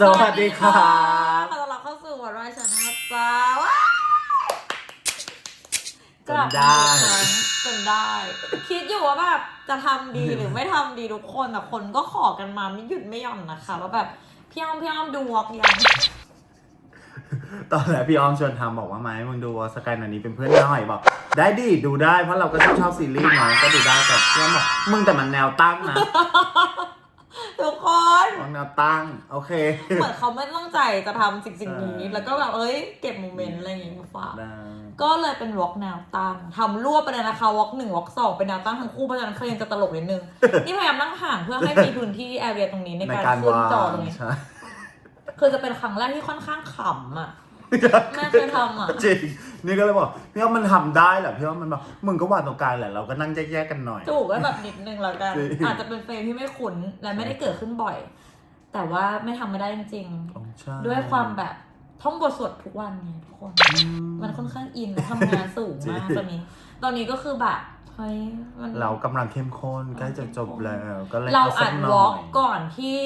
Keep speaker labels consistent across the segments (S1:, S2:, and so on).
S1: สวัสดีครับ
S2: ขอต้อนรับเข้าสู่วันวายชนะจ้าว้า
S1: จนได้
S2: กลับมาอีกครั้งจนได้ คิดอยู่ว่าแบบจะทำดีหรือไม่ทำดีทุกคนแต่คนก็ขอกันมาไม่หยุดไม่หย่อนนะคะว่าแบบพี่อ้อมพี่อ้อมดูวอล์กยัง
S1: ตอนแรกพี่ออมชวนทำบอกว่าไหมมึงดูสกายนันนี้เป็นเพื่อนหน่อยบอก ได้ดิดูได้เพราะเราก็ชอบชอบซีรีส์เนาะก็ดูได้แต่พี่ออมบอกมึงแต่มันแนวตั้งนะ
S2: ทุกคน
S1: มันแนวตั้ง โอเค
S2: เหมือนเขาไม่ตั้งใจจะทำสิ่งสิ่งนี้
S1: ใช่
S2: แล้วก็แบบ เอ้ย เก็บโมเมนต์อะไรอย่างงี้มาฝาก
S1: ได้
S2: ก็เลยเป็นวอล์กแนวตั้งทำรวบไปเลยนะคะวอล์กหนึ่งวอล์กสองเป็นแนวตั้งทั้งคู่เพราะฉะนั้นเคลนจะตลกนิดนึง นี่พยายามนั่งห่างเพื่อให้มีพื้นที่แอเรียตรงนี้ใน
S1: ใน
S2: การ
S1: การ
S2: ขึ้น
S1: วาง
S2: จอตรงนี้
S1: ใช่
S2: คือจะเป็นครั้งแรกที่ค่อนข้างขำอะ แม่เคยทำอะ
S1: จริง นี่ก็เลยบอกพี่ออมมันทำได้แหละพี่ออมมันบอกมึงก็วางตรงกลางแหละเราก็นั่งแยกๆกันหน่อย
S2: จูกก็แบบนิดนึงแล้วกัน
S1: จริง
S2: อาจจะเป็นเฟรมที่ไม่คุ้นและไม่ได้เกิดขึ้นบ่อย แต่ว่าไม่ทำไม่ได้จริง
S1: อ๋อใช่
S2: ๆ ด้วยความแบบท่องบทสวดทุกวันไงทุกคน
S1: อื
S2: มันค่อนข้างอินและทำงานสูงมาก
S1: จริง
S2: ตอนนี้ ตอนนี้ก็คือแบบ เฮ้ยมัน
S1: เรากำลังเข้มข้นใกล้จะจบแล้วก็เลย
S2: เรา
S1: เอาสั
S2: อั
S1: ก
S2: ด
S1: หน่
S2: วอ
S1: อ
S2: ล์ก
S1: ย
S2: ก่อนที่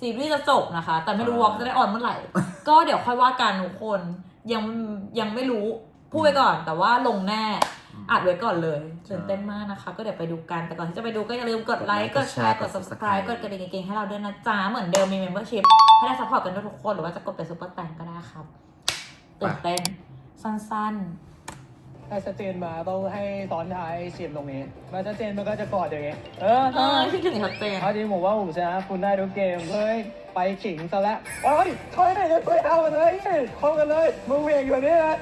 S2: ซีรีส์จะจบนะคะ แต่ไม่รู้
S1: อ่า
S2: วอล์กจะได้ออนเมื่อไหร่ ก็เดี๋ยวค่อยว่ากันทุกคนยังยังไม่รู้พูดไปก่อน แต่ว่าลงแน่อัดไว้ก่อนเลยตื่นเต้นมากนะคะ ก็เดี๋ยวไปดูกันแต่ก่อนที่จะไปดูก็อย่าลืมกดไลค์กดแชร์กด subscribe กดกระดิ่งเก่งๆให้เราด้วยนะจ๊ะเหมือนเดิมมี membership ให้ได้ซัพพอร์ตกันด้วยทุกคนหรือว่าจะกดเป็นซุปเปอร์แตงก็ได้ครับตื่นเต้นสั้น
S3: ถ้าชัดเจนมาต้องให้ซ้อนท้ายเสียบตรงนี้มาชัดเจนมันก็จะกอดอย่างเงี้ยเออ
S2: ๆเออที่ถึงชัดเจน
S3: เอาจริงผมว่าผมชนะคุณได้ทุกเกมเฮ้ยไปขิงซะแล้วโอ้ยถอยหน่อยจะช่วยเอากันเลยเข้ากันเลยมึงเวียงอยู่นี่นะ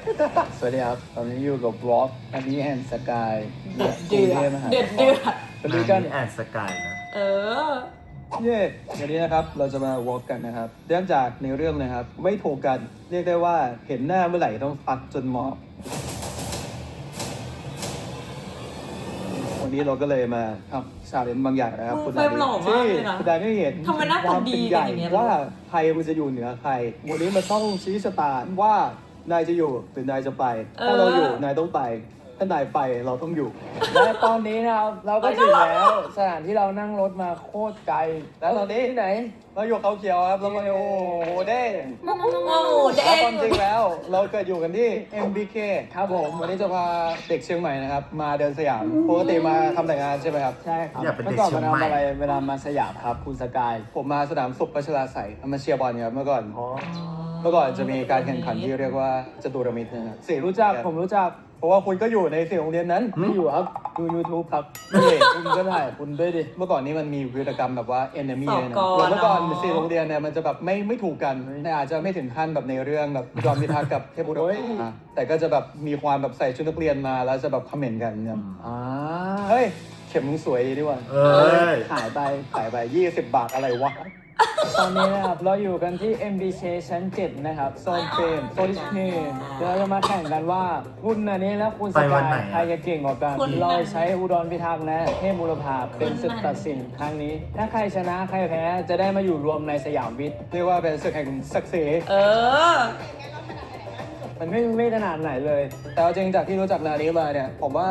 S3: สวัสดีครับตอนนี้อยู่กับบล็อกอันนี้แอนสกาย
S2: เดือดเดือดเดือดเดือด
S3: ไปดูกัน
S1: แอนสกายนะ
S2: เออ
S3: เย่วันนี้นะครับ เราจะมาวอล์กกันนะครับ เริ่มจากในเรื่องนะครับ ไม่ถูกกัน เรียกได้ว่าเห็นหน้าเมื่อไหร่ต้องฟัดจนหมอบ นนี้เราก็เลยมาทำชาเลนจ์บางอย่างนะครับ
S2: มึง
S3: คุณ
S2: เฟรมหล่อมากเลยนะ
S3: คุณดาไม่เห็น
S2: ทำไมหน้าตาดี
S3: ควมเป็ใหญ่
S2: กันอย่างเงี้ย
S3: ว่าใครมันจะอยู่เหนือใคร วันนี้มาต้องชี้ชะตาว่า นายจะอยู่หรือนายจะไป ถ้าเราอยู่นายต้องไป ถ้านายไปเราต้องอยู่ และตอนนี้นะครับเราก็ถึงแล้วสถานที่เรานั่งรถมาโคตรไกล แล้วตอนนี้ที่ไหน เราอยู่เขาเขียวครับแล้วก็โอ้โหเด้
S2: โอ้โหเด้
S3: แล้ว
S2: ง
S3: ความจริงแล้ว เราเกิดอยู่กันที่ MBK ครับผม วันนี้จะพาเด็กเชียงใหม่นะครับ มาเดินสยามปกติมาทำแต่งานใช่ไหมครับ ใช่ครับ
S1: อยากเป็นเด็ก
S3: ก่อน
S1: เชีย
S3: มาง
S1: ใหม่
S3: ทำอะไรเวลามาสยามครับคุณสกาย ผมมาสนามสุขพัชราใสยมาเชียร์บอลครับเมื่อก่อนเมื่อก่อนจะมีการแข่งขันที่เรียกว่าจตุรมิตรนะครับเสียรู้จักผมรู้จักเพ ราะว่าคุณก็อยู่ในเสียงโรงเรียนนั้น ไม่อยู่ครับ ดู YouTube ครับนี่ คุณก็ถ่ายคุณด้วยดิ เมื่อก่อนนี้มันมีวีรกรรมแบบว่า enemy
S2: สอบ
S3: เลยนะ
S2: กร
S3: แล้วเมื่อก่อน
S2: เนอะ
S3: เสียงโรงเรียนเนี่ยมันจะแบบไม่ไม่ถูกกันแต่อาจจะไม่ถึงขั้นแบบในเรื่องแบบยอมพิทักษ์กับเทพบุตรอะแต่ก็จะแบบมีความแบบใส่ชุดนักเรียนมาแล้วจะแบบคอมเมนต์กันเนี่ยอ่าเฮ้ยเข็มมึงสวยดีดีว่ะ
S1: เอ้ย
S3: ขายไปขายไป20 บาทอะไรวะ ตอนนี้นะครับเราอยู่กันที่ MBK ชั้น 7 นะครับโซนเฟรมโซนดิสนีย์เดี๋ยวเราจะมาแข่งกันว่า คุณอันนี้และคุณส
S1: ไปวั
S3: กาน
S1: ไหน
S3: ย
S1: อะ
S3: ใครจะเก่งกว่ากัน
S2: คุณ
S3: เราใช้อุดรพิทักษ์และเทพบุรพาเป็นศึกตัดสินครั้งนี้ ถ้าใครชนะใครแพ้จะได้มาอยู่รวมในสยามวิทย์เรียกว่าเป็นศึกแห่งศักดิ์ศรี
S2: เออ
S3: มันไม่ไม่ขนาดไหนเลย แต่เอาจริงจากที่รู้จักนานี้มาเนี่ย ผมว่า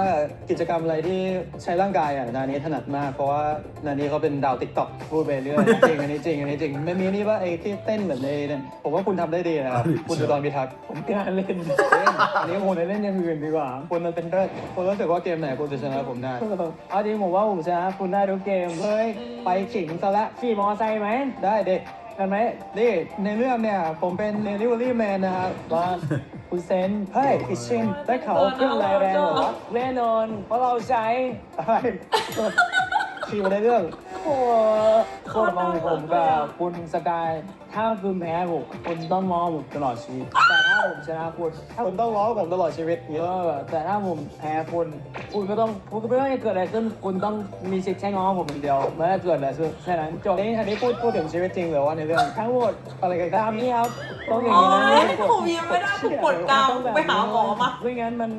S3: กิจกรรมอะไรที่ใช้ร่างกายอะนานี้ถนัดมาก เพราะว่านานี้เขาเป็นดาวติ๊กต็อกพูดไปเรื่อยจริงอันนี้จริงอันนี้จริงไม่มีนี่ว่าไอ้ที่เต้นแบบในเนี่ยผมว่าคุณทำได้ดีนะครับคุณดูตอนพิทักษ์ผมกล้าเล่นอันนี้คุณเล่นอย่างอื่นดีกว่าคุณมันเป็นเลิศคุณรู้สึกว่าเกมไหนคุณจะชนะผมได้เอาจริงผมว่าผมชนะคุณได้ทุกเกมเฮ้ยไปขิงซะละขี่มอไซค์ไหมได้เด็ก กันไหมนี่ในเรื่องเนี่ย ผมเป็น delivery man นนะครับว่าคุณเซนเฮ้ยอิชินได้ข่าวว่าเครื่องรายแรงเหรอแน่นอน เพราะเราใช้อะไรขี่มาในเรื่องโอ้คตรมองผมกับคุณสกาย ถ้าคุณแพ้ผมคุณต้องมองผมตลอดชีวิต แต่ถ้าผมชนะคุณคุณต้องร้องผมตลอดชีวิตเออแต่ถ้าผมแพ้คุณคุณก็ต้องคุณก็ไม่ว่าจะเกิดอะไรขึ้นคุณต้องมีสิทธิ์ใช้ง้อผมคนเดียวไม่ว่าจะเกิดอะไรขึ้นแค่นั้นจบนี่อันนี้พูดพูดถึงชีวิตจริงหรือว่าในเรื่อง ทั้งหมดอะไรกันตามนี้ครับต้องอย่าง
S2: โอ้
S3: นี้นะ
S2: ยผมยังไม่ได้ถูกกดกาวไปหาหมอมา
S3: ไม่งั้นมัน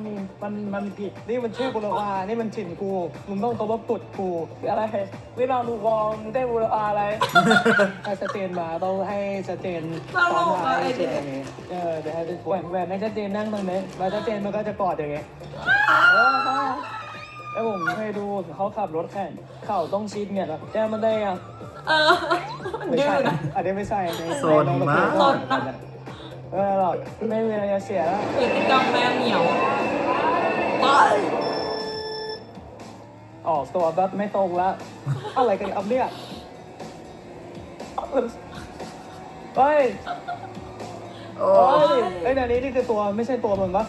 S3: มันมันผิด นี่มันชื่อบุรพานี่มันถิ่นกูมึงต้องเคารพกฎกูอะไรไม่ลองดูกองได้บุรพาอะไร ถ้าชัดเจนมาต้องให้ชัดเจน
S2: ตลกอะไอ้
S3: เด็
S2: ก
S3: เออเดี๋ยวให้แหวนแหวนให้ชัดเจนนั่งตรงนี้มาชัดเจนมันก็จะกอดอย่างเงี้เออแล้วผมเคยดูเขาขับรถแข่งเข่าต้องชิดเนี่ยครับแก้มันได้ยัง
S2: เออมัน
S3: ไม่
S2: ดื้
S3: ใช่
S2: อนะ
S3: อันนี้ไม่ใช่ใน
S1: โซนมาก
S2: โซนนะ
S3: เออหรอกไม่มีอะไรจะเสียแล้ว
S2: พฤติกรรมแมวเหมียวไป
S3: ออกตัวแบบไม่ตรงแล้ว อะไรกันครับเนี่ย เฮ้ย
S1: โอ้
S3: โอ้ยไอ้ยเดี๋ยวนี้นี่คือตัวไม่ใช่ตัวมึงปะ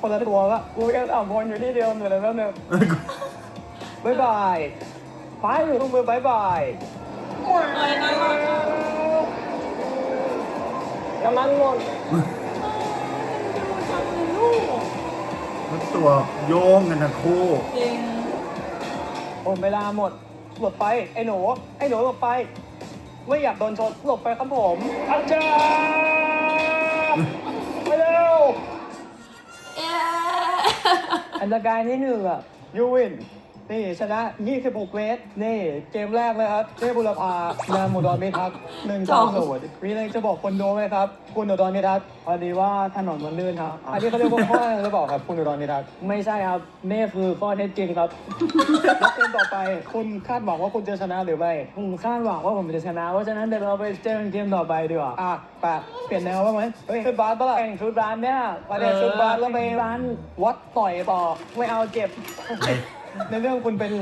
S3: คนละตัวปะกูแค่อ่าววนอยู่ที่เดียวเหมือนแล้วเนี่ยบายบายไปอยู่ตรงมือบายบาย
S2: เอ้ยน่ารักอะ
S3: กำลังหมด
S2: ดูจังเลยลูก
S1: มันตัวโยงกันทั้งคู่
S2: จริง
S3: ผมเวลาหมดหลบไปไอ้หนูไอ้หนูหลบไป ไม่อยากโดนชนหลบไปครับผมอาจารย์ไปเร็ว
S2: เอ๊ะ
S3: อันตรายที่หนึ่งอะยูวิน นี่ชนะ 26เมตรนี่เกมแรกเลยครับเทพบุรพานามอุดรมิทักษ์หนึ่งสองศูนย์มีอะไรจะบอกคนดูไหมครับ คุณอุดรมิทักษ์พอดีว่าถนนมันลื่นครับ อันนี้เขาเรียกว่าข้ออะไรหรือเปล่าครับ คุณอุดรมิทักษ์ไม่ใช่ครับนี่คือข้อเท็จจริงครับแล้วเกมต่อไปคุณคาดหวังว่าคุณจะชนะหรือไม่ผมคาดหวังว่าผมจะชนะเพราะฉะนั้นเดี๋ยวเราไปเจอกันเกมต่อไปดีกว่าอะไปเปลี่ยนแนวบ้างไหมเฮ้ยชุดบาสปะล่ะแข่งชุดบาสเนี่ยประเดี๋ยวชุดบาสแล้วไปร้านวัดต่อยต่อไม่เอาเจ็บ ในเรื่องคุณเป็น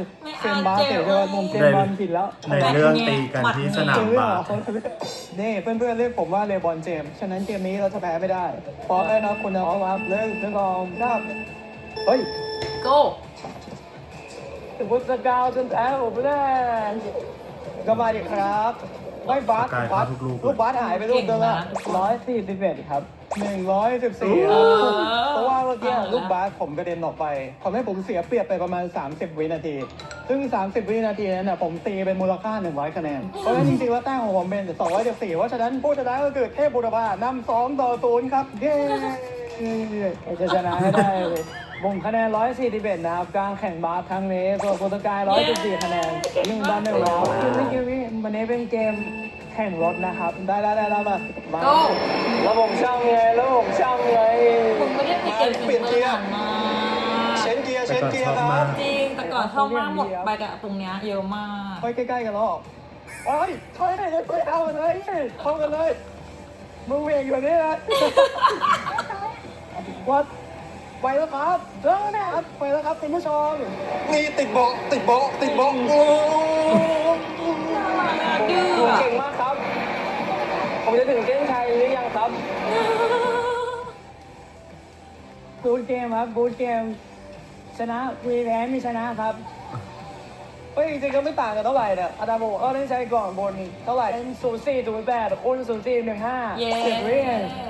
S3: เซนบาสเตะใช่ไหมผมเซนบอลผิดแล้ว
S1: ในเรื่องตีกันที่สนาม
S3: จริงเหร
S1: บา
S3: อ
S1: ส
S3: นี่เพื่อนๆเรียกผมว่าเลบอนเจมส์ฉะนั้นเกมนี้เราจะแพ้ไม่ได้พร้อมแล้วนะคุณนะพร้อมครับเริ่มเริ่มกองครับเฮ้ย
S2: โก้
S3: ถึงพุทธกาวจนแพ้ผมไม่ได้ก็มาดิครับ ไม่บาส
S1: สกาย
S3: บาส
S1: เข้าทุกลูก
S3: ลูกบาสหายไปลูกเดียวละร้อยสี่สิบเอ็ดครับหนึ่งร้อยสิบสี่เพราะว่าเมื่อกี้ลูกบาสผมกระเด็นออกไปทำให้ผมเสียเปรียบไปประมาณ 30 วินาที ซึ่ง 30 วินาทีนั้นน่ะผมตีเป็นมูลค่า 100 คะแนน เพราะฉะนั้นจริงๆแล้วแต้มของผมเป็น214เพราะฉะนั้นผู้ชนะก็คือเทพบุรพานำ2ต่อ0ครับ เย้จะชนะให้ได้เลย ผมคะแนน 141 นะครับการแข่งบาสครั้งนี้ส่วนโปรตุเกส114 คะแนนหนึ่งต่อหนึ่งแล้วคือเกมนี้วันนี้เป็นเกมแข่งรถนะครับ ได้แล้วได้แล้วมามา
S2: โก้
S3: แล้วผมช่างไงแล้วผมช่างไง
S2: คุณไม่ได้ไปเกม
S3: เปลี่ยนเกียร์
S2: มา
S3: เชนเกียร์เชนเกียร์ค
S1: แต่ก่อนชอบ
S3: รั
S1: มา
S3: บ
S1: ก
S2: จริงแต่ก่อนชอบมากหมดไปกับตรงเนี้ยเยอะมาก
S3: ไปใกล้ๆกันแล้วโอ้ยถอยเลยถอยเอาเลยเข้ากันเลยมึงเวงอยู่นี่นะวัด ไปแล้วครับเริ่มนะครับไปแล้วครับคุณผู้ชมนี่ติดเบาะติดเบาะติดเบาะโอ้
S2: ดื้อ
S3: ผม
S2: อะ
S3: เก่งมากครับ ผมจะถึงเส้นชัยหรือยังครับกูดเกมครับกูดเกมชนะมีแพ้มีชนะครับ เฮ้ยจริงๆก็ไม่ต่างกันเท่าไหร่เนี่ยอาดาโมก็ได้ใช้ก่อนบนเท่าไหร่เป็นศูนย์สี่ศูนย์แปดคุณศูนย์สี่หนึ่งห้า
S2: เย้
S3: เจ็ดวิ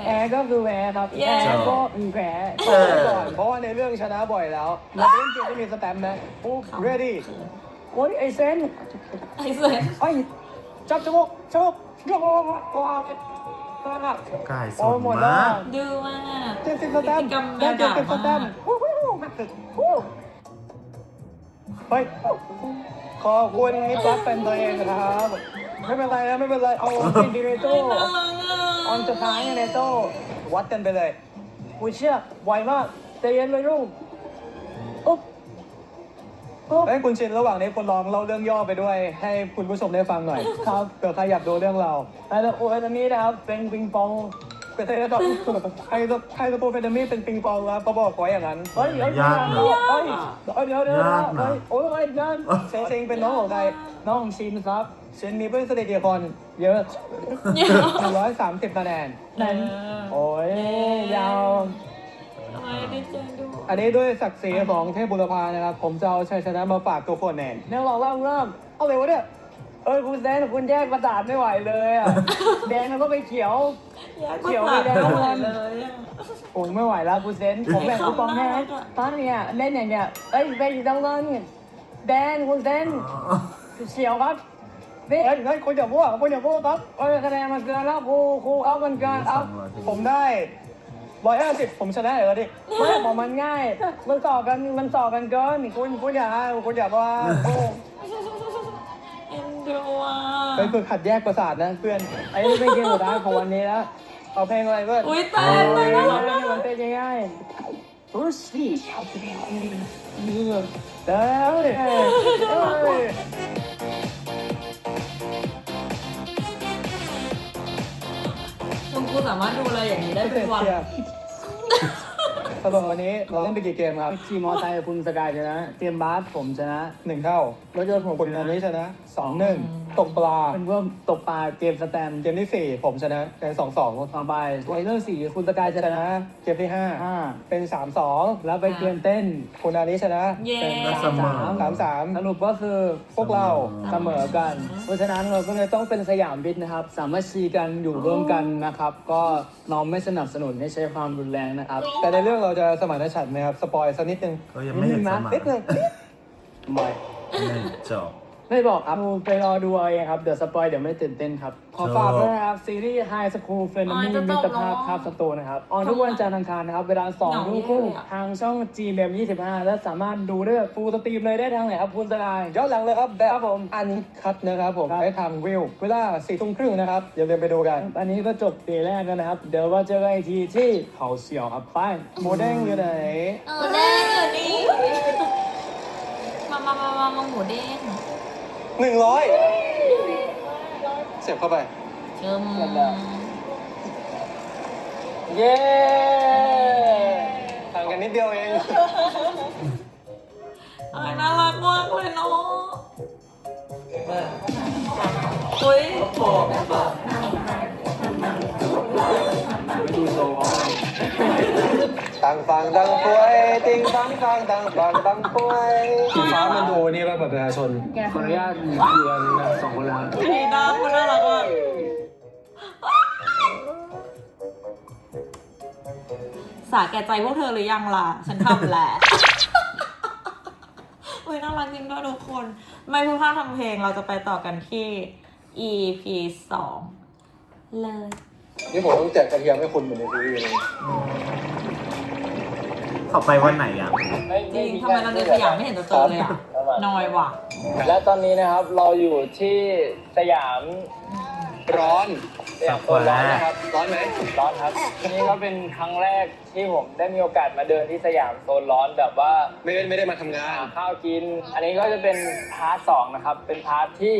S3: แอร์ก็คือแพ้ครับ
S2: เย้
S3: แพ้ก็มีแพ้ต่อไปก่อนเพราะว่าในเรื่องชนะบ่อยแล้วเราเล่นเกมที่มีสแตมป์นะโอ้ ready โอ้ยไอเซน
S2: ไอ้เสย
S3: ไอ้ยจับจมูกจมูกยกว้าวครับ
S1: กายส
S3: โอ้
S1: ด
S3: หมดแล้
S1: มาก
S3: ว
S2: ดื้อมาก
S3: เจ็ดสิบสแตมป์
S2: พฤติกรรมแม
S3: ได้
S2: ว
S3: เจ็ด
S2: ด่า
S3: สิบสแต
S2: มามก
S3: ป์วู้วู้วู้มาตึกวู้ เฮ้ย ขอบคุณมิตรรักเป็นตัวเองนะครับ ไม่เป็นไรนะไม่เป็นไร เอาอินดิเรโต
S2: เฮ้ยน่ารักอะ
S3: ออนสุดท้ายเนโตวัดกันไปเลยกูเชื่อไวมากใจเย็นเลยลูกอุ๊บอุ๊บเฮ้ยคุณชินระหว่างนี้คุณลองเล่าเรื่องย่อไปด้วย ให้คุณผู้ชมได้ฟังหน่อย ครับเผื่อใครอยากดูเรื่องเราไอ้ตะโอ้ยตอนนี้นะครับเป็นปิงปอง เป็นอะไรนะครับใครจะใครจะโปรเฟนมี่เป็นปิงปองครับเขาบอกไว้อย่างนั้นเฮ้ยเดี๋ยวยา
S1: กนะ
S3: เฮ้ยเดี๋ยวเดี๋ยวเดี๋ยวยา
S1: กนะ
S3: เฮ้ยโอ้ยนั่นเซงเซงเป็นน้องของใครน้องของชินครับชินมีเพื่อนสนิทกี่คนเยอะ
S2: เยอะ
S3: หนึ่งร้อยสามสิบคะแนน
S2: นั้น
S3: โอ้ยยาว
S2: ทำไมได้เจอดู
S3: อันนี้ด้วยศักดิ์ศรีของเทพบุรพานะครับ ผมจะเอาชัยชนะมาฝากทุกคนแน่เดี๋ยวลองเริ่มเริ่มเอาเลยวะเนี่ย เอ้ยคุณแดนคุณแยกประสาทไม่ไหวเลยอะ แดงแล้วก็ไปเขียว เขียวไปแล้ว
S2: เลยอะ
S3: ผมไม่ไหวแล้วคุณเซนผมแบ่งคูปองให้นะตอนเนี้ยเล่นอย่างเงี้ยเอ้ยไปต้องเล่นแดนคุณเซนเขียวครับเฮ้ยเฮ้ยคุณอย่าพูดคุณอย่าพูดครับเอ้ยคะแนนมันเกินแล้วครูครูเอามันเกินเอาผมได้ร้อยห้าสิบผมชนะเลยดิไม่บอกมันง่าย มันต่อกันมันต่อกันเกินคุณคุณอย่าคุณอย่าว่าโอ้
S2: ดีวอ่
S3: ไปฝึกขัดแยกประสาทนะเพื่อน ไอ้นี่เป็นเกมสุดท้าของวันนี้แล้ว เอาเพลงอะไรเพื่อน
S2: อุ้ยเต้นเลยนะเรา
S3: เง่
S2: น
S3: มันเต้ง่ายๆรู้สิแล้วเนี่ยคุณ
S2: ครูสามารถดูอะไรอย่างนี้ได้เป็นวัน
S3: สำหรับวันนี้เราเล่นไปกี่เกมครับ
S4: ขี่มอไซค์คุณสกายชนะ เตรียมบาสผมชนะ
S3: หนึ่งเท่า ร
S4: ถยนต์ผม
S3: คุณ
S4: ช
S3: อั
S4: นะ
S3: นนี้ชนะสองหนึ่ง ตกปลา
S4: เป็นพวกตกปลาเกมสแตน
S3: เกมที่สี่ผมชนะเป็นสองสอง
S4: ต่อไปไวเลอร์สี่คุณสกายช
S3: ช
S4: นะ
S3: นะเกมที่ห้า
S4: ห้า
S3: เป็นสามสอง
S4: แล้วไปเกมเต้น
S3: คุณอันนี้ชนะ
S2: เย้
S3: เป็น
S1: แล้วเสมอ
S3: สามสาม
S4: สรุปก็คือ
S3: พวกเรา
S4: เสมอกัน เพราะฉะนั้นเราก็เลยต้องเป็นสยามบิดนะครับ สามัคคีกันอยู่ร่วมกันนะครับ ก็เราไม่สนับสนุนให้ใช้ความรุนแรงนะครับ
S3: แต่ในเรื่องเราจะสมานฉันท์ไหมครับ สปอยสักนิดนึง
S1: ก็ยังไม่เห็นสมา
S3: นิดนึง
S4: ไม่
S1: ไม่จบ
S4: ไม่บอกครับ ไปรอดูเอาเองครับ เดี๋ยวสปอยเดี๋ยวไม่ตื่นเต้นครับ ขอฝากด้วยนะครับ ซีรีส์ High School f r i e n d
S2: อ๋อ
S4: m
S2: จะ
S4: y
S2: จ
S4: มิ
S2: บ
S4: ตรภาพ
S2: เหรอ
S4: ภาพสตูนะครับ ออนทุกวันจันทร์อังคารนะครับ เวลา2อง
S2: เหงา
S4: ทุ่มครึ่ง
S2: เลยอะ
S4: ทางช่อง G m 25 และสามารถดูได้ฟูลสตรีมเลยได้ทางไหนครับคุณสกาย
S3: ย้อนหลังเลยครับแบบ
S4: ครับผม
S3: อันคัดนะครับผม
S4: ครับ
S3: ได้ทางวิวเวลาสี่ทุ่มครึ่งนะครับอย่าลืมไปดูกัน
S4: อันนี้ก็จบปีแรกแล้วนะครับ เดี๋ยวว่าเจอกันอีกทีที่เขาเสี่ยวครับไป
S3: โมเด้งอยู่ไหน
S2: เออแน่เลยนี่มามามามามาหมูเด้ง
S3: หนึ่งร้อยเสียบเข้าไป
S2: เชิม
S4: เย้
S3: ห่างกันนิดเดียวเอง
S2: เออน่ารักมากเลยเนาะอุ้ย
S3: ต่างฟังต่างป่วยติงฟังฟังต่างฟังต่างป่วยสีฟ้ามันดูนี่ว่าแบบประชาชน
S4: ขออนุญาตอยู่กันสองคนแล้วครับ
S2: ดีนะคุณน่ารักมากสาแก่ใจพวกเธอหรือยังล่ะ ฉันทำแหละเฮ้ยน่ารักจริงด้วยทุกคน ไม่พูดพร่ำทำเพลงเราจะไปต่อกันที่ EP สองเลย
S3: นี่ผมต้องแจกกระเทียมให้คุณเหมือนในซีรีส์เลย
S1: เขาไปวันไหนอะ
S2: จริงทำไมเราเดินสยามไม่เห็นจะเจอเลยอะนอยว่ะ
S4: และตอนนี้นะครับเราอยู่ที่สยาม
S3: ร้อน
S4: สยามโซนร้อนนะครับ
S3: ร้อนไหม
S4: ร้อนครับ นี่ก็เป็นครั้งแรกที่ผมได้มีโอกาสมาเดินที่สยามโซนร้อนแบบว่า
S3: ไม่ได้ไม่ได้มาทำงาน
S4: หาข้าวกิน อันนี้ก็จะเป็นพาร์ทสองนะครับ เป็นพาร์ทที่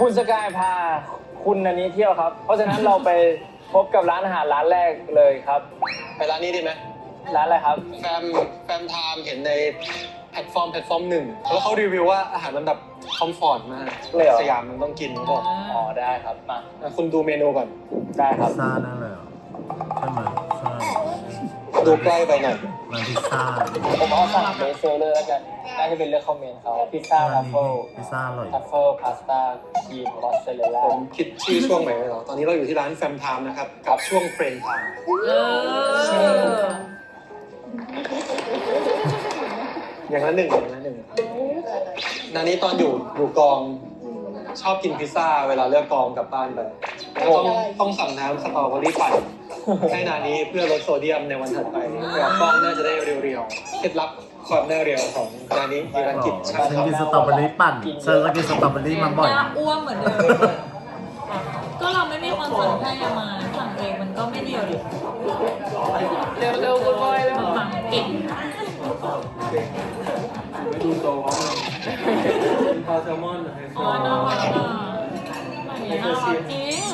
S4: คุณสกายพาคุณอันนี้เที่ยวครับ เพราะฉะนั้นเราไปพบกับร้านอาหารร้านแรกเลยครับ
S3: ไปร้านนี้ดีไหม
S4: ร้านอะไรครับ
S3: แฟมแฟมไทม์เห็นในแพลตฟอร์มแพลตฟอร์มหนึ่งแล้วเขารีวิวว่าอาหารมันแบบคอมฟอร์ตมาก
S4: เลยเหรอ
S3: สยามมันต้องกินเขาบอก
S4: อ๋อได้ครับ มา
S3: อะคุณดูเมนูก่อน
S4: ได้ครับ
S1: พิซซ่านั่นเลยเหรอใช่ไหมใช่
S3: ดูใกล้ไปหน่อย
S1: ร้านพิซซ่า
S4: ผมเอาสั่งเบสเซลเลอร์แล้วกัน น่าจะเป็นเลือกคอมเมนต์เขาพิซซ่า
S1: ร้า
S4: ทั
S1: น
S4: ฟ
S1: นี้
S4: เฟิล
S1: พิซซ่าอร่อย
S4: ทัฟเฟิลพาสต้าครีมมอสซาเรลล่า
S3: ผมคิดชื่อช่วงใหม่เลยเหรอตอนนี้เราอยู่ที่ร้านแฟมไทม์นะครับ กับช่วงเฟรนไทม์
S2: เออ
S3: อย่างละหนึ่งอย่างละหนึ่งนานี้ตอนอยู่อยู่กองชอบกินพิซซ่าเวลาเลือกกองกลับบ้านไปแล้วต้องต้องสั่งน้ำสตรอเบอรี่ปั่นให้นานี้เพื่อลดโซเดียมในวันถัดไปแล้วกล้องน่าจะได้เรียวๆ เคล็ดลับความน่าเรียวของนานี้มีการกินชา
S1: ฉัน
S3: ครับ
S1: กินสตรอเบอรี่ปั่นฉันจะกินสตรอเบอรี่มาบ่อย
S2: หน้าอ้วนเหมือนเดิมเลยก็เราไม่มีคนสั่งให้อะมาสั่งเองมันก็ไม่เดียวดิ
S4: เร็วเร็วคุณบอย เร็ว
S2: สั่งเก่ง
S3: ไม่ดูโต
S4: พาแซลมอน
S2: อ๋อน่ารักอะไม่น่ารักจริง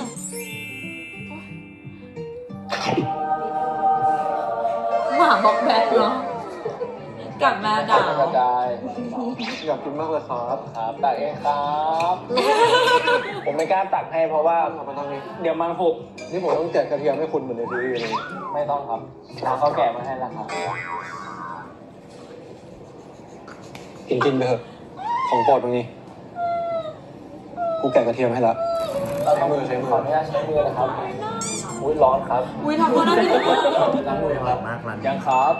S2: หมาบอกแบทเนาะกับม่ด่าก
S4: ระจาย
S3: อยากกินมากเลยครับ
S4: ครับตักเองครับ ผมไม่กล้าตักให้เพราะว่า
S3: เอามาทางนี้
S4: เดี๋ยวมันหก
S3: นี่ผมต้องแจกกระเทียมให้คุณเหมือนในซีรีเลย
S4: ไม่ต้องครับเราเขาแกะมาให้แล้วครับ
S3: กินกินไปเถอะ ของโปรดตรงนี้กูแกะกระเทียมให้แล้ว
S4: เราต้อง
S3: ใช้มือใช้มือ
S4: ขออนุญาตใช้มือนะครับ อุ้ยร้อนครับ
S2: อุ้ยทำก็น่ากินมาก
S4: ล้างมือ
S1: อ
S4: ค
S1: ร่
S4: รั
S1: อบยมากร้านนี้
S4: ยังครับ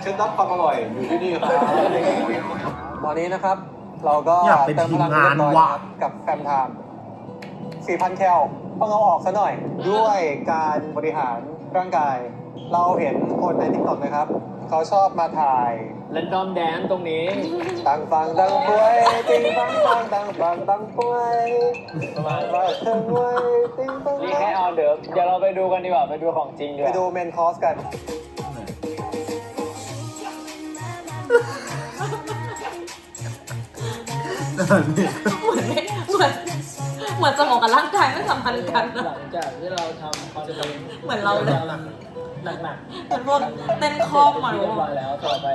S3: เคล็ดลับความอร่อยอยู่ที่นี่ครับตอนนี้นะครับ เราก็
S1: อยากเป็นทีมงานว่ะ
S3: กับแฟมไทม์4,000 แคลต้องเอาออกซะหน่อย ด้วยการบริหาร ร่างกาย เราเห็นคนในทิกตอกนะครับ เขาชอบมาถ่าย
S4: เล่นดอมแดนตรงนี้
S3: ต่างฟังต่างป่วยติงฟังฟังต่างฟังต่างป่วย
S4: ประมาณ
S3: ว่าเธอป่วยติงฟัง
S4: นี่แค่ออเดิร์ฟเดี๋ยวเราไปดูกันดีกว่า ไปดูของจริงดีก
S3: ไป
S4: ว่า
S3: ดูเมนคอร์สกัน
S1: ร้านนี้
S2: เหมือนเหมือน เหมืมือนสมองกับร่างกายไม่สัมพันธ์กัน
S4: ห
S2: นะ
S4: ลังจากที่เราทำคอนเทนต์
S2: เหมือนเราเลย
S4: หนัก
S2: เหมือนพวกเต้นคอมมา
S4: เรียบร้อยแล้วต่อไป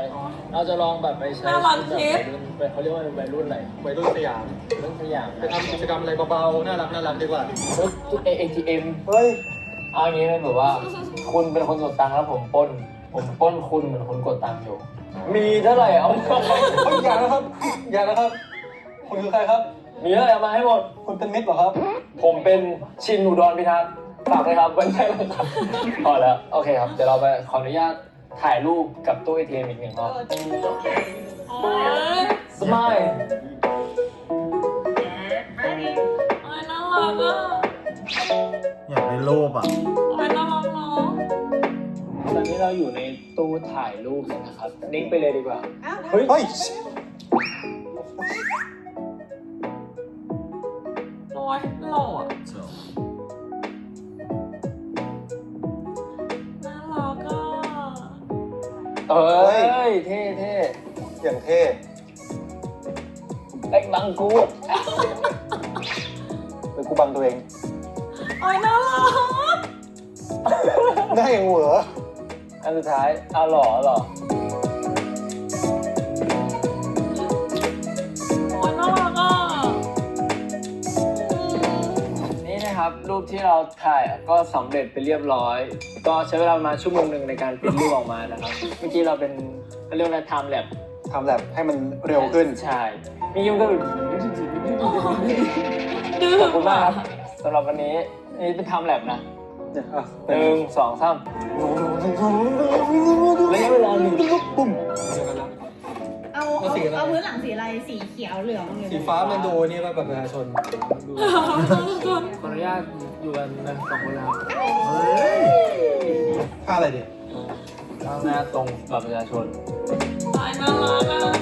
S4: เราจะลองแบบไปใช้
S2: น่ารัก
S4: ชีวิตแบบ
S2: ทิพย์
S4: วัยรุ่นไปเขาเรียกว่าวัยรุ่นอะไร
S3: วัยรุ่นสยาม
S4: วัยรุ่นสยาม
S3: ไปทำกิจกรรมอะไรเบาๆน่ารักน่ารักดีกว่า
S4: รถ ATM
S3: เฮ้ย
S4: เอาอย่างนี้เลยแบบว่า คุณเป็นคนกดตังค์แล้วผมปล้น ผมปล้นคุณเหมือนคนกดตังค์อยู่ มีเท่าไหร่เอามา
S3: เฮ้ยอย่านะครับอย่านะครับคุณคือใครครับ
S4: มีเท่าไหร่เอามาให้หมด
S3: คุณเป็นมิตรเหรอครับ
S4: ผมเป็นชินอุดรพิทักษ์ฝากเลยครับไม่ใช่เลยครับพอแล้ว โอเคครับ เดี๋ยวเราไปขออนุญาตถ่ายรูปกับตู้ ATM อีกหนึ่งรอบ
S2: โอ้ย
S4: สมัย
S2: โอ้ยน่ารักอะ
S1: อยากได้รูปอะ
S2: โอ้ยน่ารักเนาะ
S4: ตอนนี้เราอยู่ในตู้ถ่ายรูปเลยนะครับ นิ่งไปเลยดีกว่า
S3: เฮ้ย เฮ้ย
S2: โอ้ ยหล่ออะน่ารักอะ
S4: เอ้ย เท่เท่
S3: อย่างเท่
S4: ไอ้บังกู
S3: หรือกูบังตัวเอง
S2: โอ้ยน่ารัก
S3: หน้าอย่างเหวอ
S4: อันสุดท้ายเอาหล่อหล่อ
S2: โอ้
S4: รับรูปที่เราถ่ายก็สำเร็จไปเรียบร้อย ก็ใช้เวลาประมาณชั่วโมงหนึ่งในการปริ้นรูปออกมานะครับ เมื่อกี้เราเป็นเขาเรียกว่าไทม์แลป
S3: ทำแบบให้มันเร็วขึ้น
S4: ใช่ มียุ่งก็แบบ
S2: ดื้อ
S4: ขอบคุณมากครับสำหรับวันนี้นี่เป็นไทม์แลปนะ
S3: เนี่ยอะ
S4: ห
S3: เป็น
S4: นึ่งสองสามระยะเวลาหนึ่ง
S3: ปุ้ม
S5: เอา
S3: แล้ว
S5: เอา
S3: สีอะไร
S5: เอาพื้นหลังสีอะไร สีเขียวเหลืองหรือ
S3: สีฟ้ามันดูนี่ว่าแบบประชาชนดู
S4: ขออนุญาตอยู่กันนะสองคนนะครับ
S1: เฮ้ย
S3: ค่าอะไรดิ
S4: ข้างหน้าตรงบัตรประชาชน
S2: โอ้ยน่ารักอะ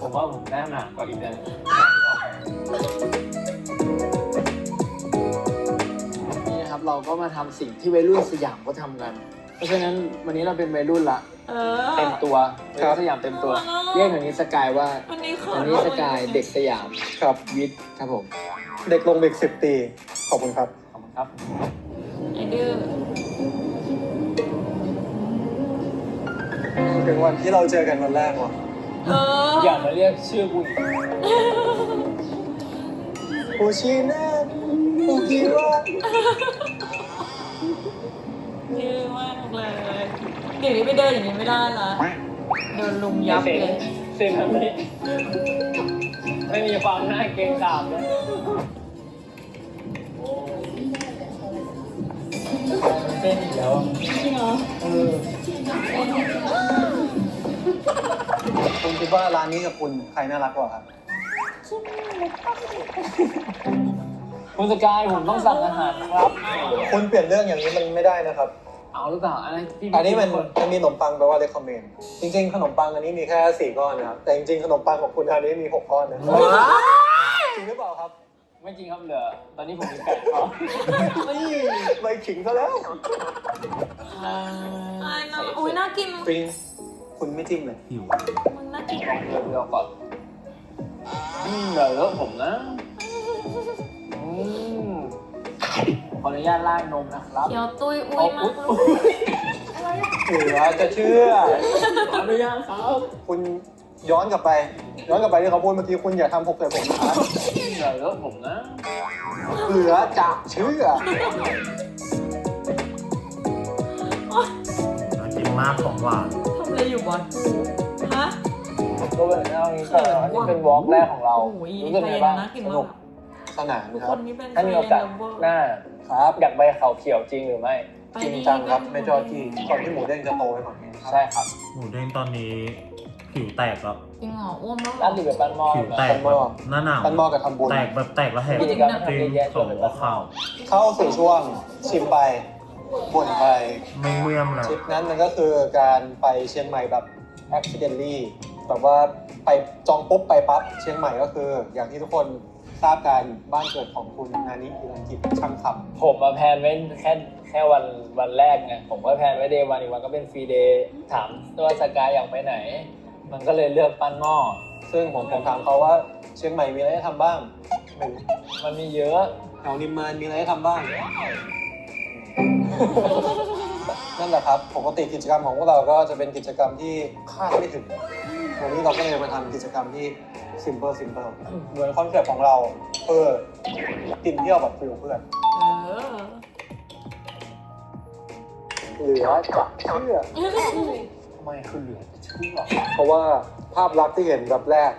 S4: ผมว่าผมหน้าหนากว่าอีกนะนี่นะครับเราก็มาทำสิ่งที่วัยรุ่นสยามก็ทำกัน เพราะฉะนั้นวันนี้เราเป็นวัยรุ่นละ
S2: เอ
S4: เต็
S2: อ
S4: มตัววัยรุ่นสยามเต็มตัว เรียกอย่างนี้สกายว่า
S2: วันนี้เขิ
S4: อั
S2: น
S4: นนี้สกายเด็กสยาม
S3: ครับ
S4: วิทย์ครับผม
S3: เด็กลงเด็กสิบตี ขอบคุณครับ
S4: ขอบคุณครับ
S2: ไอ้ดื้อ
S3: ถึงวันที่เราเจอกันวันแรกว่ะ
S2: เออ
S4: อย่ามาเรียกชื่อกูอีก
S3: โอชินะอุกิวะ
S2: ดื้อมาก เลยเดี๋ยวนี้ไปเดินอย่างนี้ไม่ได้ละโดนลุมยับเลย
S4: เสียงแบบนี้ไม่มีความน่าเกรงขามเลยเต้นอีกแล้วอะเออ
S3: คุณคิดว่าร้านนี้กับคุณใครน่ารักกว่าครับ
S4: คุณสกายผมต้องสั่งอาหารครับ
S3: คุณเปลี่ยนเรื่องอย่างนี้มันไม่ได้นะครับ
S4: เอาหรือเปล่าอันนี้พี่
S3: อันนี้มัน
S4: คน
S3: มันมีขนมปังแปลว่า recommend จริงๆ ขนมปังอันนี้มีแค่สี่ก้อนนะครับ แต่จริงๆ ขนมปังของคุณอันนี้มีหกก้อนนะ
S1: ว้าว
S3: จริงหรือเปล่าครับ
S4: ไม่จริงครับเหลือตอนนี้ผมมีแปดข้อ
S3: นี่ใบขิงซะแล้ว
S2: ไอ้น่าโอ้ยน่ากิน
S3: จริงคุณไม่จิ้มเลย
S1: หิว
S2: มึงน่ากิน
S4: เดี๋ยวเราก่อนอืมเดี๋ยวเลอะผมนะอืมข ออนุญาตล่างนมนะครับ
S2: เคี้ยวตุ้ยอุ้ย
S4: เอา
S2: มา
S4: อุ๊
S2: ก
S4: ย
S2: ลู
S4: อุ๊
S2: ก
S4: ย
S3: เหลือจะเชื่อ
S4: ขออนุญาตครับ
S3: คุณย้อนกลับไป ย้อนกลับไปที่เขาพูดเมื่อกี้คุณอย่าทำหกใส่ผมนะครับ
S4: เดี๋ยวเลอะผมนะ
S3: เหลือจะเชื่อ
S1: น่ากินมากของหวาน
S2: ทำอะไรอยู่วะกูฮะ
S4: ก็เป็นเอางี้ก่อนอันนี้เป็นวอล์กแรกของเรา
S2: โอ้ย
S4: รู้สึกไงบ้าง
S2: น่ากิน
S3: ส
S2: มา
S3: นุ
S2: ก
S3: ก สนานค
S2: ค
S3: รั
S2: น
S3: บ
S2: นี้เป็น
S4: ถ้ามีโอกาส
S2: เฟรนด์
S4: หน้า
S3: ครับ
S4: อยากไปเขาเขียวจริงหรือไม่
S2: ไป
S3: จริง
S2: ดี
S3: จังครับ
S2: ป
S3: ไม่จอจี้ก่อนที่หมูเด้งจะโตไปกว่านี้ครับ
S4: ใช่ครับ
S1: หมูเด้งตอนนี้ผิวแตกแล้ว
S2: จริงเหรออ้วนมาก
S4: ร้านอยู่แบบบ้านหม้อ
S1: ผิว
S4: นะ
S1: แตกแบบหน้าหนาว
S3: ปันหมอกับทำบุญ
S1: แตกแบบแตกแล้วแหก
S4: กิจกรรม
S1: จริง
S4: ทำเยอะแยะ
S1: เขาเอาข้าว
S3: เข้าสู่ช่วงชิมไปบ่นไป
S1: ไม่เมื่อมแล้ว
S3: ทริปนั้นมันก็คือการไปเชียงใหม่แบบ accidentally แบบว่าไปจองปุ๊บไปปั๊บเชียงใหม่ก็คือ อย่างที่ทุกคน ทราบกันบ้านเกิดของคุณนานิอิรันกิจช่างค
S4: ผมมาแพลนไว้แค่แค่วันวันแรกไงผมก็แพลนไว้เดย์วันอีกวันก็เป็นฟรีเดย์ถามว่าสกายอยากไปไหน มันก็เลยเลือกปั้นหม้อ
S3: ซึ่งผมผมถามเขาว่าเชียงใหม่มีอะไรให้ทำบ้างไม่รู้
S4: มันมีเยอะ
S3: แถวนิมมานมีอะไรให้ทำบ้าง นั่นแหละครับปกติกิจกรรมของพวกเราก็จะเป็นกิจกรรมที่คาดไม่ถึงวันนี้เราก็เลยมาทำกิจกรรมที่ simple simple เหมือนคอนเซ็ปต์ของเราเออกินเที่ยวแบบฟิลเพื่อน
S2: เออ
S3: เหลือจะเชื่อทำไมคือเหลือจะเชื่อเพราะว่าภาพลักษณ์ที่เห็นแบบแรก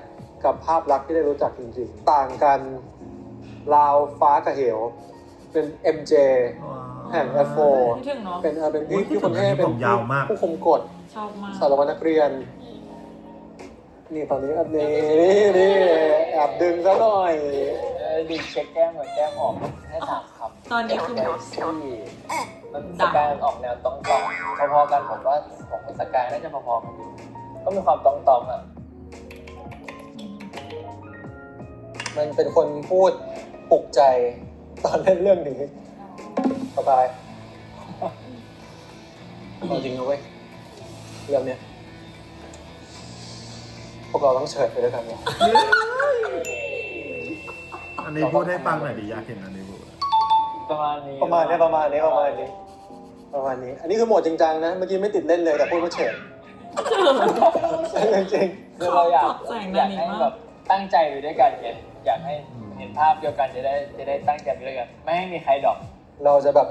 S3: กับภาพลักษณ์ที่ได้รู้จักจริงๆ ต่างกันราวฟ้ากับเหว เป็น MJ แห่ง F4
S2: คิดถึงเนาะ
S3: เป็นเออเป็น
S1: โอ้
S3: พี่
S1: ย
S3: พี่คนเท่เป็น
S1: ผมยาวมาก
S3: ผู้คุมกฎ
S2: ชอบมาก
S3: สารวัตรนักเรียน นี่ตอนนี้นี่นี่นี่แอบดึงซะหน่อย
S4: เออดิเช็คแก้มกับแก้มออกให้สามคำ
S2: ตอนนี้คือ
S4: แก้มซี่มันสกายมันออกแนวต้องตองพอๆกันผมว่าของสกายน่าจะพอๆกันอยู่ก็มีความต้องตองอะ
S3: มันเป็นคนพูดปลุกใจตอนเล่นเรื่องนี้สบายเอาจริงนะเว้ยเรื่องเนี้ยพ วกเราต้องเฉิดไปด้วยกันเนี่ย
S1: อันนี้พูดให้ฟังหน่อยดิอยากเห็นอันนี้พูด
S4: ประมาณนี้
S3: ประมาณนี้ประมาณนี้ประมาณนี้ ประมาณนี้ อันนี้คือโหมดจริงจังนะ เมื่อกี้ไม่ติดเล่นเลยแต่พูดว่าเฉิดจริง
S4: คือเราอยาก
S2: ตกแต่ง
S4: อ
S2: ด้ายา
S4: นก
S2: นี้
S4: ให้
S2: มาก
S4: แบบตั้งใจไปด้วยกันไงอยากให้เห็นภาพเดียวกันจะได้จะได้ตั้งใจไปด้วยกัน ไม่ให้มีใครดรอก
S3: ๆเราจะแบบ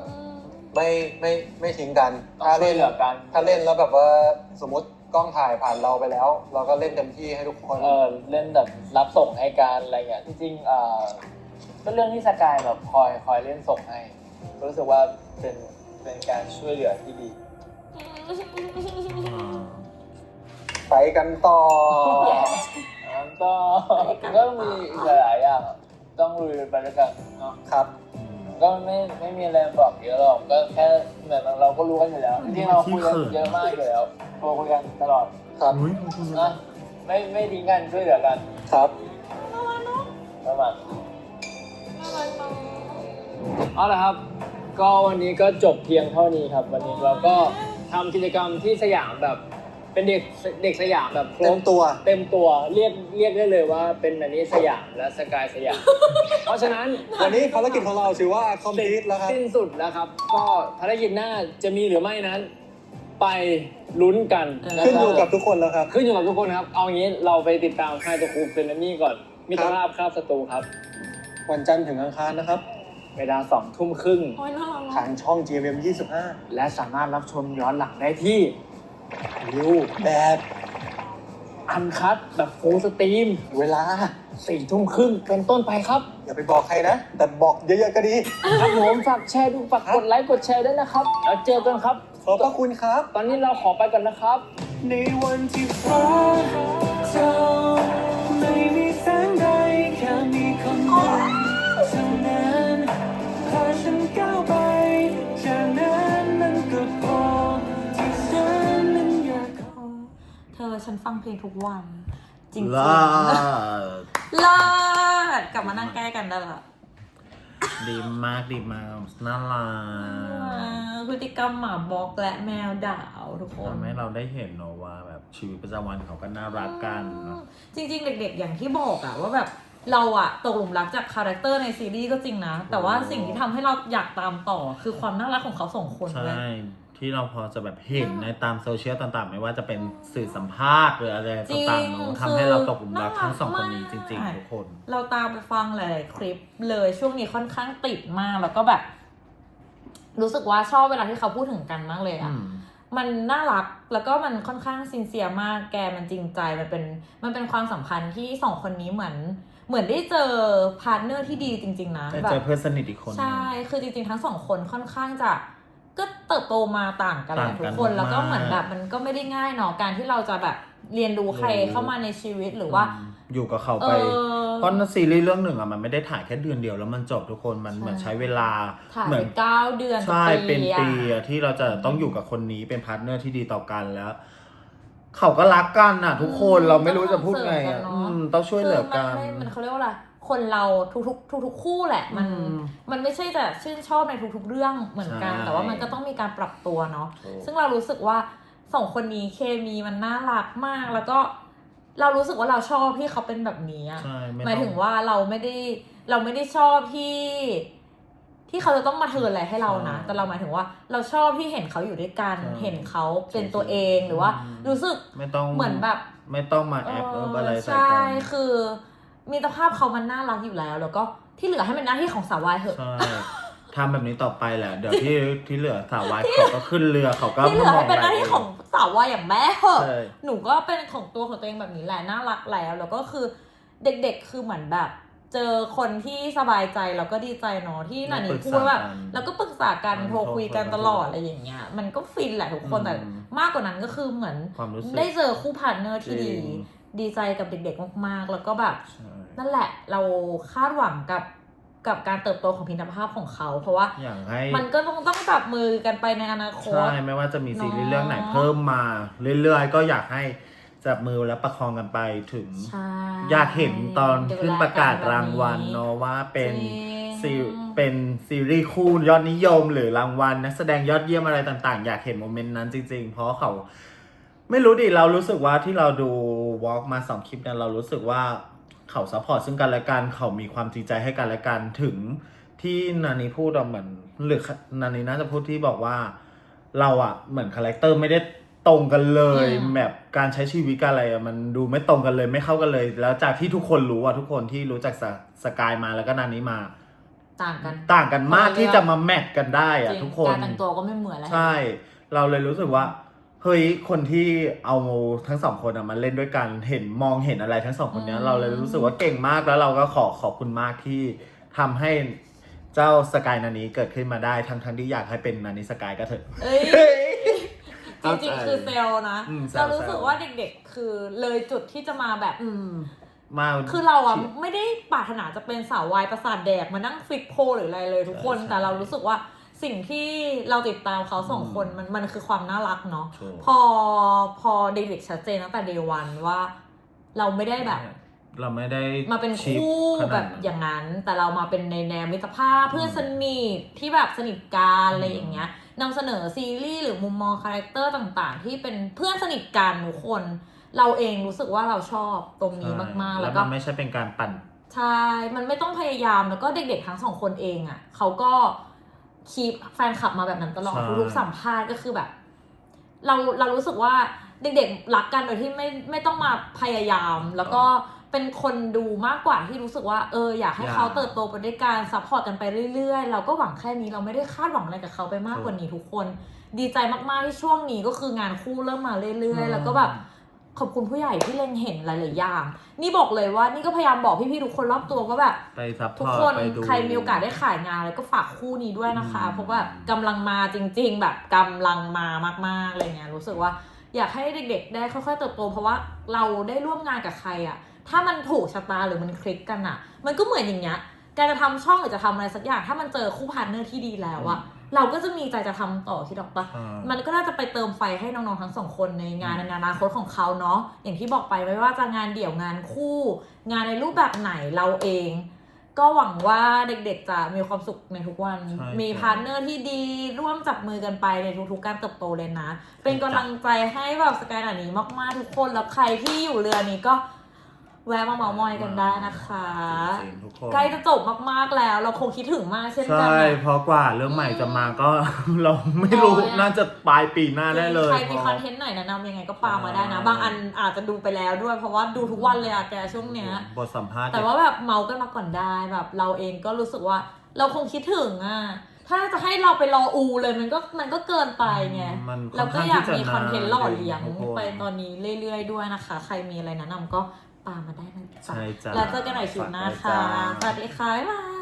S3: ไม่ไม่ไม่ทิ้งกัน
S4: ต้อง
S3: ถ้า
S4: ช่ว
S3: เล่
S4: ย
S3: น
S4: เหลือกัน
S3: ถ้าเล่นแล้วแบบว่าสมมติ กล้องถ่ายผ่านเราไปแล้ว เราก็เล่นเต็มที่ให้ทุกคน
S4: เออเล่นแบบรับส่งให้การอะไรเงี้ยจริงๆเอ่อก็เรื่องที่สกายแบบคอยคอยเล่นส่งให้ก็รู้สึกว่าเป็นเป็นการช่วยเหลือที่ดี
S3: ไปกันต่อ
S4: แล้วก็ก็มีอีกหลายๆอย่างต้องลุยไปด้วยกันเนาะ
S3: ครับ
S4: ก็ไม่ไม่มีอะไรบอกเยอะหรอกก็แค่เหมือนเราก็รู้กันอยู่แล้วจริงๆเราคุยกันเยอะมากอยู่แล้ว โทรคุยกันตลอด
S3: ครับ
S1: อุ้ยขอบคุณ
S4: นะไม่ไม่ทิ้งกันช่วยเหลือกัน
S3: ครับ
S4: ประมาณเอาละครับ ก็วันนี้ก็จบเพียงเท่านี้ครับ วันนี้เราก็ทำกิจกรรมที่สยามแบบเป็นเด็กเด็กสยามแบบคร
S3: เต็
S4: บ
S3: มตัว
S4: เต็มตัวเรียกเรียกได้เลยว่าเป็นอันนี้สยามและสกายสยาม เพราะฉะนั้น
S3: วันนี้ภารกิจของเราถือว่าคอมพลีทแล้วครับ
S4: สิ้นสุดแล้วครับ ก็ภารกิจหน้าจะมีหรือไม่นั้น ไปลุ้นกันนะ
S3: ขึ้น
S4: ค
S3: อ
S4: รับ
S3: ยู่กับทุกคนแล้วครับ
S4: ขึ้นอยู่กับทุกคนครับ เอางี้เราไปติดตามค่ายตัวครูเฟรนนี่ก่อน มิตรภาพข้ามศัตรูครับ
S3: วันจันทร์ถึงอังคารนะครับ
S4: เวลาสองทุ่มครึ่ง
S2: โอ้ยน่ารัก
S3: ทางช่อง GMM
S4: และสามารถรับชมย้อนหลังได้ที่
S3: 25วิวแบบ
S4: อันคัดแบบฟูลสตรีม
S3: เวลา
S4: สี่ทุ่มครึ่งเป็นต้นไปครับ
S3: อย่าไปบอกใครนะ แต่บอกเยอะๆก็ดี
S4: ครับผมฝากแชร์ดูฝากกดไลค์กดแชร์ด้วยนะครับ แล้วเจอกันครับ
S3: ขอบพระคุณครับ
S4: ตอนนี้เราขอไปก่อนนะครับ
S3: ในวันที่ฟ้าเธอไม่มีแสงใดแค่มีคนเดียวเท่านั้นพาฉันก้าวไปแค่นั้นมันก็พอที่ฉันนั้นอยากขอ
S2: เธอฉันฟังเพลงทุกวัน จริงๆ
S1: ลา
S2: เลิศกลับมานั่งใกล้กันได้ละ
S1: ดีมากดีมากน่ารัก
S2: พฤติกรรมหมาบล็อกและแมวด่าวทุกคน
S1: ทำให้เราได้เห็นเนอะว่าแบบชีวิตประจำวันเขาก็น่ารักกันเนอะ
S2: จริง ๆ เด็ก ๆ อย่างที่บอกอะว่าแบบเราอะตกหลุมรักจากคาแรคเตอร์ในซีรีส์ก็จริงนะ แต่ว่าสิ่งที่ทำให้เราอยากตามต่อคือความน่ารักของเขาสองคนเว้ย
S1: ใช่ ที่เราพอจะแบบเห็นในตามโซเชียลต่างๆ ไม่ว่าจะเป็นสื่อสัมภาษณ์หรืออะไรต่างๆเนอะทำให้เราตกหลุมรักทั้งสองคนนี้จริง ๆ ทุกคน
S2: เราตามไปฟังหลายๆคลิปเลยช่วงนี้ค่อนข้างติดมากแล้วก็แบบ รู้สึกว่าชอบเวลาที่เขาพูดถึงกันมากเลยอะ
S1: อืม
S2: มันน่ารักแล้วก็มันค่อนข้างซินเซียมากแกมันจริงใจมันเป็นมันเป็นความสัมพันธ์ที่สองคนนี้เหมือน เหมือนได้เจอพาร์ทเนอร์ที่ดีจริง ๆ นะ
S1: ได้
S2: แบ
S1: เจอบเพื่อนสนิทอีกคนหนึ่ง
S2: ใช่ คือจริง ๆ ทั้งสองคนค่อนข้างจะ ก็เติบโตมาต่างกันแหละ
S1: ต่าง
S2: ทุ
S1: กั
S2: ก
S1: น
S2: คน แล้วก็
S1: มากๆ
S2: เหมือนแบบมันก็ไม่ได้ง่ายเนาะการที่เราจะแบบเรียนรู้ใคร
S1: รู้
S2: เข้ามาในชีวิตหรือว่า
S1: อืมอยู่กับเขา
S2: เอ
S1: ไป
S2: อ
S1: เพราะซีรีส์เรื่องหนึ่งอะมันไม่ได้ถ่ายแค่เดือนเดียวแล้วมันจบทุกคนมัน
S2: ใช่
S1: เหมือนใช้เวลา
S2: ถ่าย
S1: เหมื
S2: ไป
S1: อน
S2: เก้าเดือน
S1: ใช่
S2: กับ
S1: เป็น
S2: อะ
S1: ปีอะที่เราจะต้องอยู่กับคนนี้เป็นพาร์ทเนอร์ที่ดีต่อกันแล้วเขาก็รักกันอะทุกคนเราไม่รู้จะพูดไงอะ
S2: ต้อง
S1: อื
S2: เสริมกันเนอะ
S1: มต้องช่วยเหลือกัน
S2: คืมันไม่มันเขาเรียกว่าอะไร คนเราทุกๆทุกๆคู่แหละ มัน
S1: อืม
S2: มันไม่ใช่แต่ชื่นชอบในทุกๆเรื่องเหมือนกัน
S1: ใช่
S2: แต่ว่ามันก็ต้องมีการปรับตัวเนาะ
S1: ถูก
S2: ซึ่งเรารู้สึกว่าสองคนนี้เคมีมันน่ารักมากแล้วก็เรารู้สึกว่าเราชอบที่เขาเป็นแบบนี้อะ
S1: ใช่ไม่ต้อง
S2: หมายถึงว่าเราไม่ได้เราไม่ได้ชอบที่ ที่เขาจะต้องมาเทิร์นอะไรให้เรานะ
S1: ใช่
S2: แต่เราหมายถึงว่าเราชอบที่เห็นเขาอยู่ด้วยกัน
S1: ใช่
S2: เห็นเขาเป็นตัวเองหรือว่า
S1: อืม
S2: รู้สึก
S1: ไม่ต้อง
S2: เหมือนแบบ
S1: ไม่ต้องมาแอบ
S2: เอ
S1: เอ
S2: อ
S1: ออะไรใส่
S2: ใช่
S1: กัน
S2: คือ มีตรภาพเขามันน่ารักอยู่แล้ว แล้วก็ที่เหลือให้เป็นหน้าที่ของสาววายเถอะ
S1: ใช่ทำแบบนี้ต่อไปแหละเดี๋ยวที่ที่เหลือสาววายเขาก็ขึ้นเรือเขาก็
S2: ที่เหลือให้เป็นหน้าที่
S1: ม
S2: ของสาววายอย่างแม่เถอะ
S1: ใช่
S2: หนูก็เป็นของตัวของตัวเองแบบนี้แหละน่ารักแล้ว แล้วก็คือเด็กๆคือเหมือนแบบ เจอคนที่สบายใจแล้วก็ดีใจเนาะที่นันนี่พูดว่าแบบแล้วก็ปรึกษากัน
S1: อืม
S2: โทรคุยกัน
S1: โทรคุย
S2: ตลอดอะไรอย่างเงี้ย มันก็ฟินแหละทุกคน
S1: อืม
S2: แต่มากกว่านั้นก็คือเหมือน
S1: ความรู้สึก
S2: ได้เจอคู่พาร์ทเนอร์ที่ดี
S1: จริง
S2: ดีใจกับเด็กๆมากๆ แล้วก็แบบ
S1: ใช่
S2: นั่นแหละเราคาดหวังกับกับการเติบโตของพินภาพของเขา เพราะว่า
S1: อยากให้
S2: มันก็ต้องต้องจับมือกันไปในอนาคต
S1: ใช่ไม่ว่าจะมีซีรีส์
S2: เนาะ
S1: เรื่องไหนเพิ่มมา เรื่อยๆ ก็อยากให้จับมือและประคองกันไปถึง
S2: ใช่
S1: อยากเห็นตอน
S2: ดูแล
S1: ขึ้นประกาศ
S2: แบบ
S1: รางวัลเนาะว่าเป็น
S2: จริง
S1: ซีเป็นซีรีส์คู่ยอดนิยม หรือรางวัลนักแสดงยอดเยี่ยมอะไรต่างๆ อยากเห็นโมเมนต์นั้นจริงๆ เพราะเขาไม่รู้ดิเรารู้สึกว่าที่เราดูวอล์กมาสองคลิปเนี่ยเรารู้สึกว่า เขาซัพพอร์ตซึ่งกันและกันเขามีความจริงใจให้กันและกันถึงที่นานีพูดอะเหมือนหรือนานีน่าจะพูดที่บอกว่า เราอะเหมือนคาแรคเตอร์ไม่ได้ตรงกันเลย
S2: อืม
S1: แบบการใช้ชีวิตกันอะไรอะมันดูไม่ตรงกันเลยไม่เข้ากันเลย แล้วจากที่ทุกคนรู้อะทุกคนที่รู้จักสสกายมาแล้วก็นานี้มา
S2: ต่างกัน
S1: ต่างกันมาก
S2: คนละเรื่อง
S1: ที่จะมาแมทกันได้อะ
S2: จริง
S1: ทุกคน
S2: การแต่งตัวก็ไม่เหมือนแล้ว
S1: ใช่ เราเลยรู้สึกว่า เฮ้ยคนที่เอาทั้งสองคนอะมาเล่นด้วยกันเห็นมองเห็นอะไรทั้งสองคนเนี้ย
S2: อืม
S1: เราเลยรู้สึกว่าเก่งมากแล้วเราก็ขอขอบคุณมากที่ทำให้เจ้าสกายนานี้เกิดขึ้นมาได้ทั้งทั้งที่อยากให้เป็นนานี้สกายก็เถอะ
S2: เอ้ย จ
S1: เข้าใจ
S2: ริงๆ คือเซลล์นะ
S1: อืมเซลล์
S2: เรารู้สึก
S1: เซลล์
S2: ว่าเด็กๆ คือเลยจุดที่จะมาแบบ
S1: อืม มา
S2: คือเราอะไม่ได้ปรารถนาจะเป็นสาววายประสาทแดกมานั่งฟิกโพลหรืออะไรเลยทุกคน
S1: ใช่
S2: แต่เรารู้สึกว่า สิ่งที่เราติดตามเขาสองคนมันมันคือความน่ารักเนาะ
S1: ถูก
S2: พอพอเด็กๆชัดเจนตั้งแต่เดวันว่า เราไม่ได้แบบ
S1: เราไม่ได้
S2: มาเป็น
S1: ชิป
S2: คู่
S1: ขนาด
S2: แบบ
S1: นั้น
S2: อย่างนั้น แต่เรามาเป็นในแนวมิตรภาพเพื่อนสนิทที่แบบสนิทกันอะไรอย่างเงี้ยนำเสนอซีรีส์หรือมุมมองคาแรคเตอร์ต่างๆ ที่เป็นเพื่อนสนิทกันทุกคน เราเองรู้สึกว่าเราชอบตรงนี้มากๆ
S1: แล้
S2: แล้วว
S1: ก็
S2: ก็
S1: ไม่ใช่เป็นการปั่น
S2: ใช่ มันไม่ต้องพยายามแล้วก็เด็กๆทั้งสองคนเองอะ่ะเขาก็ คีปแฟนคลับมาแบบนั้นตลอด
S1: ใช่
S2: ทุกๆสัมภาษณ์ก็คือแบบ เราเรารู้สึกว่าเด็กๆรักกันโดยที่ไม่ไม่ต้องมาพยายาม แล้วก็เป็นคนดูมากกว่าที่รู้สึกว่าเอออยากให้เขาเติบโตไปด้วยการซัพพอร์ตกันไปเรื่อยๆ เราก็หวังแค่นี้เราไม่ได้คาดหวังอะไรกับเขาไปมากกว่านี้ทุกคน ดีใจมากๆที่ช่วงนี้ก็คืองานคู่เริ่มมาเรื่อย ๆ แล้วก็แบบ ขอบคุณผู้ใหญ่ที่เล็งเห็นหลาย ๆ อย่าง นี่บอกเลยว่านี่ก็พยายามบอกพี่ๆทุกคนรอบตัวว่าแบบ
S1: ไปซัพพ
S2: ทุก
S1: อร์ต
S2: คน
S1: ไปดู
S2: ใครมีโอกาสได้ขายงานอะไรก็ฝากคู่นี้ด้วยนะคะ
S1: อืม
S2: เพราะว่ากำลังมาจริง ๆ แบบกำลังมามาก ๆ อะไรเงี้ยรู้สึกว่า อยากให้เด็ก ๆ ได้ค่อย ๆ เติบโต เพราะว่าเราได้ร่วมงานกับใครอะถ้ามันถูกชะตาหรือมันคลิกกันอะมันก็เหมือนอย่างเงี้ยการจะทำช่องหรือจะทำอะไรสักอย่าง ถ้ามันเจอคู่พาร์ทเนอร์ที่ดีแล้วอะ เราก็จะมีใจจะทำต่อคิดออกปะ
S1: ใช่
S2: มันก็น่าจะไปเติมไฟให้น้องๆทั้งสองคนในงานในอนาคตของเขาเนาะอย่างที่บอกไปไม่ว่าจะงานเดี่ยวงานคู่ งานในรูปแบบไหนเราเอง ก็หวังว่าเด็กๆจะมีความสุขในทุกวัน
S1: ใช่
S2: มี
S1: ครับ
S2: พาร์ทเนอร์ที่ดีร่วมจับมือกันไปในทุกๆการเติบโตเลยนะ เป็นกำลังใจให้แบบสกายหนานี้มากๆทุกคนแล้วใครที่อยู่เรือนี้ก็ แวะมาเมามอยกันได้นะคะ
S1: จริงๆทุกคน
S2: ใกล้จะจบมากๆแล้ว เราคงคิดถึงมากเช่นกัน
S1: ใช่
S2: นะ
S1: เพราะกว่าเรื่องใหม่จะมาก็ เราไม่รู้
S2: น้อยอะ
S1: น่าจะปลายปีหน้าได้เลย
S2: ใครมี
S1: พ
S2: คอนเทนต์ไหนแนะนำยังไงก็ปามาได้นะ
S1: ใช่
S2: บางอันอาจจะดูไปแล้วด้วย เพราะว่าดูทุกวันเลยอะแกช่วงเนี้ย
S1: บทสัมภาษณ์
S2: แต่ว่าแบบเมากันมาก่อนได้แบบ เราเองก็รู้สึกว่า เราคงคิดถึงอะถ้าจะให้เราไปรออูเลยมันก็มันก็เกินไปไง
S1: มัน
S2: เราก็อยากมีคอนเทนต์หล่อเลี้ยง
S1: ทุกคน
S2: ไปตอนนี้เรื่อยๆด้วยนะคะ ใครมีอะไรแนะนำก็ ปามาได้นะจ๊ะ
S1: ใช่จ้ะ
S2: แล้วเจอกันใหม่คลิปหน้าค่ะ
S1: ฝากไว้จ้า
S2: สวัสดีค่ะบ๊ายบาย